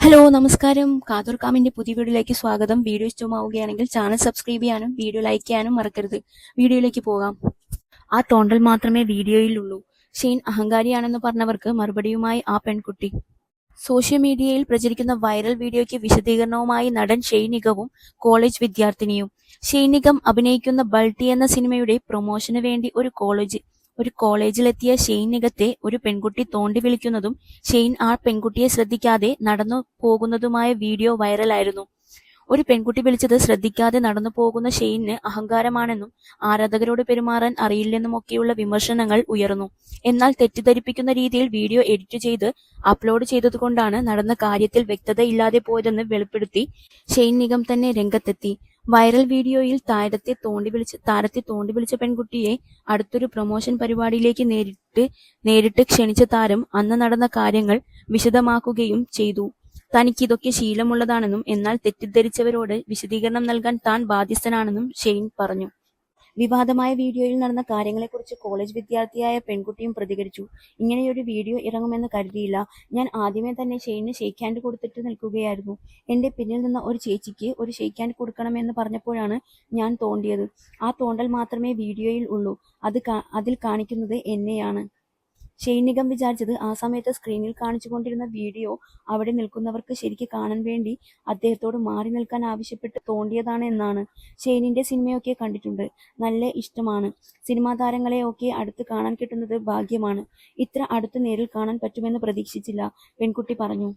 Hello നമസ്കാരം. കാതൂർക്കാമിന്റെ പുതിയ വീഡിയോയിലേക്ക് സ്വാഗതം. വീഡിയോ ഇഷ്ടമാവുകയാണെങ്കിൽ ചാനൽ സബ്സ്ക്രൈബ് ചെയ്യാനും വീഡിയോ ലൈക്ക് ചെയ്യാനും മറക്കരുത്. വീഡിയോയിലേക്ക് പോകാം. ആ തോണ്ടൽ മാത്രമേ വീഡിയോയിലുള്ളൂ. ഷെയ്ൻ അഹങ്കാരിയാണെന്ന് പറഞ്ഞവർക്ക് മറുപടിയുമായി ആ പെൺകുട്ടി. സോഷ്യൽ മീഡിയയിൽ പ്രചരിക്കുന്ന വൈറൽ വീഡിയോയ്ക്ക് വിശദീകരണവുമായി നടൻ ഷെയ്നികവും കോളേജ് വിദ്യാർത്ഥിനിയും. ഷെയ്നികം അഭിനയിക്കുന്ന ബൾട്ടി എന്ന സിനിമയുടെ പ്രൊമോഷന് വേണ്ടി ഒരു കോളേജ് ഒരു കോളേജിലെത്തിയ ഷെയ്നികത്തെ ഒരു പെൺകുട്ടി തോണ്ടി വിളിക്കുന്നതും ഷെയ്ൻ ആ പെൺകുട്ടിയെ ശ്രദ്ധിക്കാതെ നടന്നു പോകുന്നതുമായ വീഡിയോ വൈറലായിരുന്നു. ഒരു പെൺകുട്ടി വിളിച്ചത് ശ്രദ്ധിക്കാതെ നടന്നു പോകുന്ന ഷെയ്നിന് അഹങ്കാരമാണെന്നും ആരാധകരോട് പെരുമാറാൻ അറിയില്ലെന്നുമൊക്കെയുള്ള വിമർശനങ്ങൾ ഉയർന്നു. എന്നാൽ തെറ്റിദ്ധരിപ്പിക്കുന്ന രീതിയിൽ വീഡിയോ എഡിറ്റ് ചെയ്ത് അപ്ലോഡ് ചെയ്തതുകൊണ്ടാണ് നടന്ന കാര്യത്തിൽ വ്യക്തതയില്ലാതെ പോയതെന്ന് വെളിപ്പെടുത്തി ഷെയ്ൻ നിഗം തന്നെ രംഗത്തെത്തി. വൈറൽ വീഡിയോയിൽ താരത്തെ തോണ്ടി വിളിച്ച് താരത്തെ തോണ്ടി വിളിച്ച പെൺകുട്ടിയെ അടുത്തൊരു പ്രൊമോഷൻ പരിപാടിയിലേക്ക് നേരിട്ട് നേരിട്ട് ക്ഷണിച്ച താരം അന്ന് നടന്ന കാര്യങ്ങൾ വിശദമാക്കുകയും ചെയ്തു. തനിക്ക് തനിക്കിതൊക്കെ ശീലമുള്ളതാണെന്നും എന്നാൽ തെറ്റിദ്ധരിച്ചവരോട് വിശദീകരണം നൽകാൻ താൻ ബാധ്യസ്ഥനാണെന്നും ഷെയ്ൻ പറഞ്ഞു. വിവാദമായ വീഡിയോയിൽ നടന്ന കാര്യങ്ങളെക്കുറിച്ച് കോളേജ് വിദ്യാർത്ഥിയായ പെൺകുട്ടിയും പ്രതികരിച്ചു. ഇങ്ങനെയൊരു വീഡിയോ ഇറങ്ങുമെന്ന് കരുതിയില്ല. ഞാൻ ആദ്യമേ തന്നെ ഷെയ്ന് ഷെയ്ക്ക് ഹാൻഡ് കൊടുത്തിട്ട് നിൽക്കുകയായിരുന്നു. എന്റെ പിന്നിൽ നിന്ന് ഒരു ചേച്ചിക്ക് ഒരു ഷെയ്ക്ക് ഹാൻഡ് കൊടുക്കണമെന്ന് പറഞ്ഞപ്പോഴാണ് ഞാൻ തോണ്ടിയത്. ആ തോണ്ടൽ മാത്രമേ വീഡിയോയിൽ ഉള്ളൂ. അത് അതിൽ കാണിക്കുന്നത് എന്നെയാണ്. ഷെയ്നികം വിചാരിച്ചത് ആ സമയത്ത് സ്ക്രീനിൽ കാണിച്ചുകൊണ്ടിരുന്ന വീഡിയോ അവിടെ നിൽക്കുന്നവർക്ക് ശരിക്കും കാണാൻ വേണ്ടി അദ്ദേഹത്തോട് മാറി നിൽക്കാൻ ആവശ്യപ്പെട്ട് തോണ്ടിയതാണ് എന്നാണ്. ഷെയ്നിന്റെ സിനിമയൊക്കെ കണ്ടിട്ടുണ്ട്. നല്ല ഇഷ്ടമാണ്. സിനിമാ താരങ്ങളെ ഒക്കെ അടുത്ത് കാണാൻ കിട്ടുന്നത് ഭാഗ്യമാണ്. ഇത്ര അടുത്ത് നേരിൽ കാണാൻ പറ്റുമെന്ന് പ്രതീക്ഷിച്ചില്ല പെൺകുട്ടി പറഞ്ഞു.